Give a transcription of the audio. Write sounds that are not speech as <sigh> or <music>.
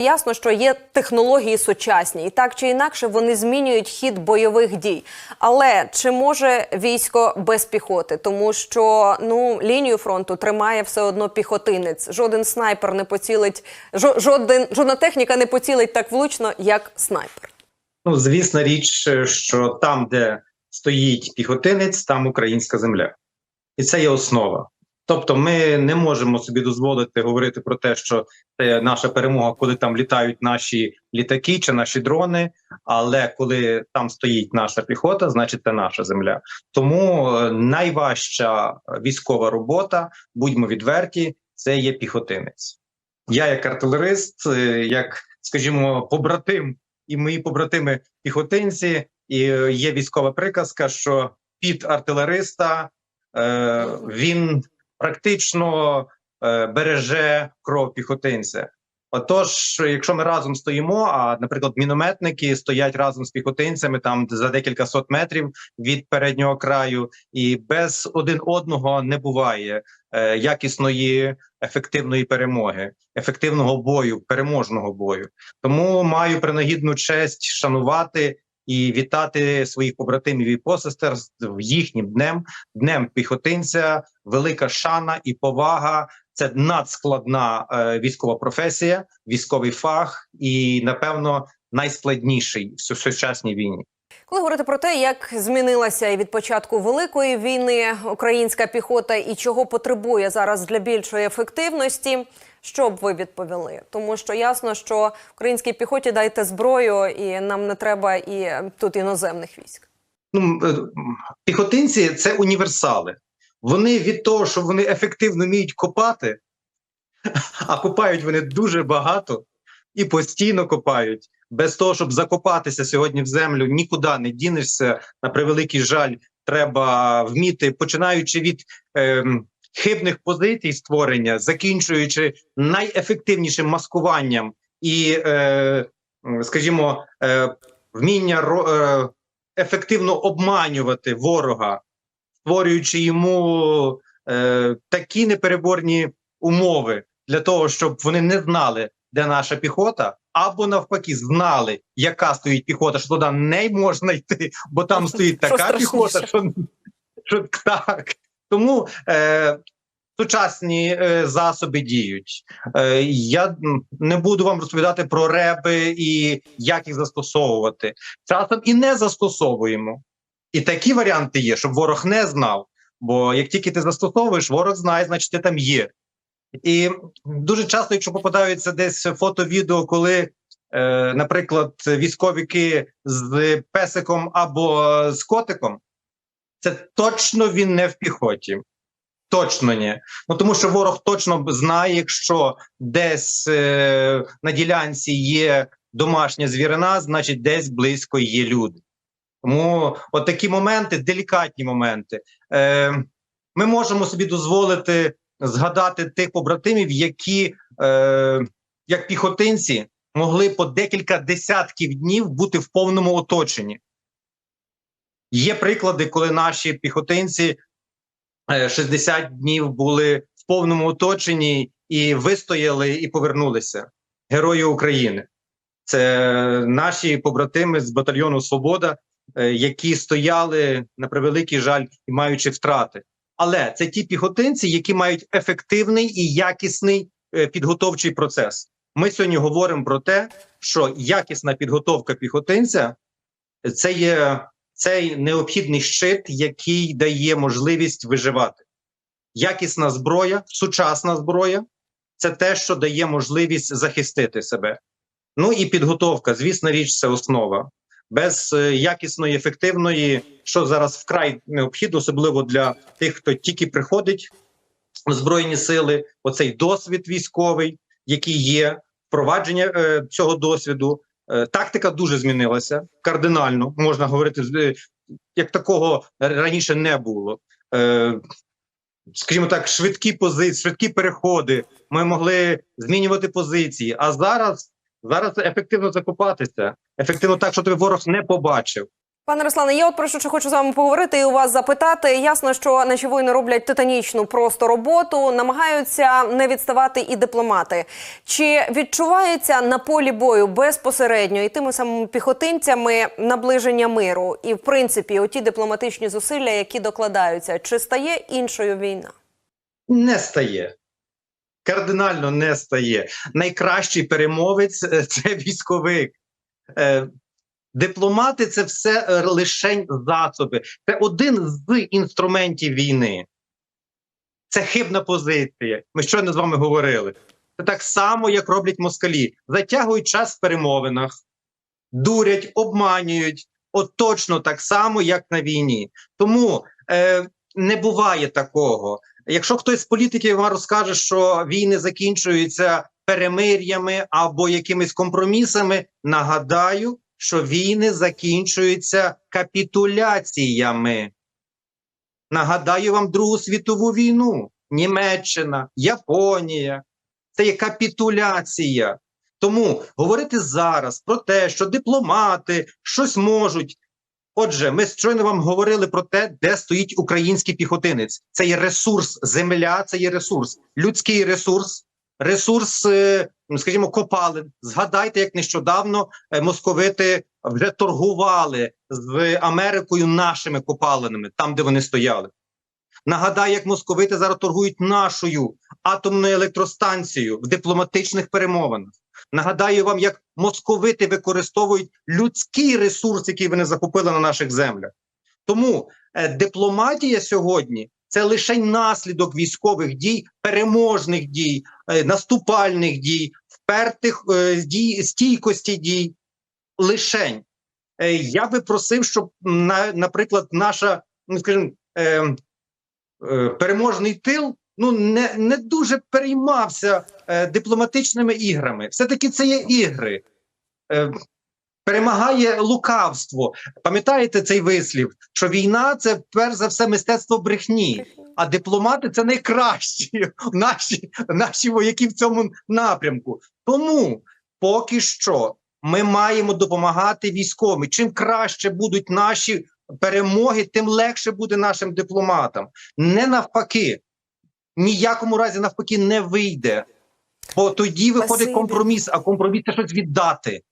Ясно, що є технології сучасні, і так чи інакше вони змінюють хід бойових дій. Але чи може військо без піхоти? Тому що ну лінію фронту тримає все одно піхотинець. Жоден снайпер не поцілить, жоден жодна техніка не поцілить так влучно, як снайпер. Ну, звісна річ, що там, де стоїть піхотинець, там українська земля, і це є основа. Тобто, ми не можемо собі дозволити говорити про те, що це наша перемога, коли там літають наші літаки чи наші дрони. Але коли там стоїть наша піхота, значить це наша земля. Тому е, найважча військова робота, будьмо відверті, це є піхотинець. Я, як артилерист, е, як, скажімо, побратим і мої побратими піхотинці, і е, є військова приказка, що під артилериста е, він практично е, береже кров піхотинця. Отож, якщо ми разом стоїмо, а наприклад, мінометники стоять разом з піхотинцями там за декілька сот метрів від переднього краю, і без один одного не буває е, якісної ефективної перемоги, ефективного бою, переможного бою. Тому маю принагідну честь шанувати і вітати своїх побратимів і посестер з їхнім днем, днем піхотинця. Велика шана і повага. Це надскладна е, військова професія, військовий фах, і напевно найскладніший в сучасній війні. Коли говорити про те, як змінилася і від початку великої війни українська піхота і чого потребує зараз для більшої ефективності, що б ви відповіли? Тому що ясно, що українській піхоті дайте зброю, і нам не треба і тут іноземних військ. Ну е, піхотинці це універсали. Вони від того, що вони ефективно вміють копати, <laughs> а копають вони дуже багато і постійно копають. Без того, щоб закопатися сьогодні в землю, нікуди не дінешся. На превеликий жаль, треба вміти, починаючи від ем, хибних позицій створення, закінчуючи найефективнішим маскуванням і, е, скажімо, е, вміння е, ефективно обманювати ворога, створюючи йому е, такі непереборні умови для того, щоб вони не знали, де наша піхота, або навпаки, знали, яка стоїть піхота, що туди не можна йти, бо там стоїть Що така піхота, що, що так. Тому е, сучасні е, засоби діють. Е, я не буду вам розповідати про реби і як їх застосовувати. Часом і не застосовуємо. І такі варіанти є, щоб ворог не знав. Бо як тільки ти застосовуєш, ворог знає, значить ти там є. І дуже часто, якщо попадаються десь фото, відео, коли, е, наприклад, військовики з песиком або з котиком, це точно він не в піхоті. Точно ні. Ну тому що ворог точно знає, якщо десь е, на ділянці є домашня звірина, значить десь близько є люди. Тому от такі моменти, делікатні моменти. Е, ми можемо собі дозволити згадати тих побратимів, які, е, як піхотинці, могли по декілька десятків днів бути в повному оточенні. Є приклади, коли наші піхотинці е, 60 днів були в повному оточенні і вистояли і повернулися. Герої України. Це наші побратими з батальйону Свобода, е, які стояли на превеликий жаль і маючи втрати. Але це ті піхотинці, які мають ефективний і якісний е, підготовчий процес. Ми сьогодні говоримо про те, що якісна підготовка піхотинця це є цей необхідний щит, який дає можливість виживати. Якісна зброя, сучасна зброя це те, що дає можливість захистити себе. Ну і підготовка, звісно, річ, це основа. Без е, якісної, ефективної, що зараз вкрай необхідно, особливо для тих, хто тільки приходить в збройні сили, оцей досвід військовий, який є, впровадження е, цього досвіду. Е, тактика дуже змінилася кардинально. Можна говорити, е, як такого раніше не було. Е, скажімо так, швидкі позиції, швидкі переходи. Ми могли змінювати позиції. А зараз зараз ефективно закопатися, ефективно так, що той ворог не побачив. Пане Руслане, я от про що хочу з вами поговорити і у вас запитати. Ясно, що наші воїни роблять титанічну просто роботу, намагаються не відставати і дипломати. Чи відчувається на полі бою безпосередньо і тими самими піхотинцями наближення миру? І в принципі, оті дипломатичні зусилля, які докладаються, чи стає іншою війна? Не стає. Кардинально не стає. Найкращий перемовець е, <laughs> це військовик. Е, Дипломати це все е, лишень засоби. Це один з інструментів війни. Це хибна позиція. Ми щойно з вами говорили. Це так само, як роблять москалі. Затягують час в перемовинах, дурять, обманюють. От точно так само, як на війні. Тому е, не буває такого. Якщо хтось з політиків вам розкаже, що війни закінчуються перемир'ями або якимись компромісами, нагадаю, що війни закінчуються капітуляціями. Нагадаю вам Другу світову війну, Німеччина, Японія. Це є капітуляція. Тому говорити зараз про те, що дипломати щось можуть. Отже, ми щойно вам говорили про те, де стоїть український піхотинець. Це є ресурс, земля, це є ресурс, людський ресурс, ресурс, е, ну, скажімо, копалин. Згадайте, як нещодавно е, московити вже торгували з Америкою нашими копалинами, там, де вони стояли. Нагадаю, як московити зараз торгують нашою атомною електростанцією в дипломатичних перемовинах. Нагадаю вам, як московити використовують людський ресурс, який вони захопили на наших землях. Тому е, дипломатія сьогодні це лише наслідок військових дій, переможних дій, е, наступальних дій, впертих е, дій, стійкості дій. Лишень. Е, я би просив, щоб, на, наприклад, наша, ну скажімо, е, е, переможний тил ну не, не дуже переймався е, дипломатичними іграми. Все-таки це є ігри. Е, перемагає лукавство. Пам'ятаєте цей вислів, що війна це перш за все мистецтво брехні, а дипломати це найкращі <laughs> наші, наші вояки в цьому напрямку. Тому поки що ми маємо допомагати військовим. Чим краще будуть наші перемоги, тим легше буде нашим дипломатам. Не навпаки, ніякому разі навпаки не вийде. Бо тоді виходить компроміс, а компроміс це щось віддати.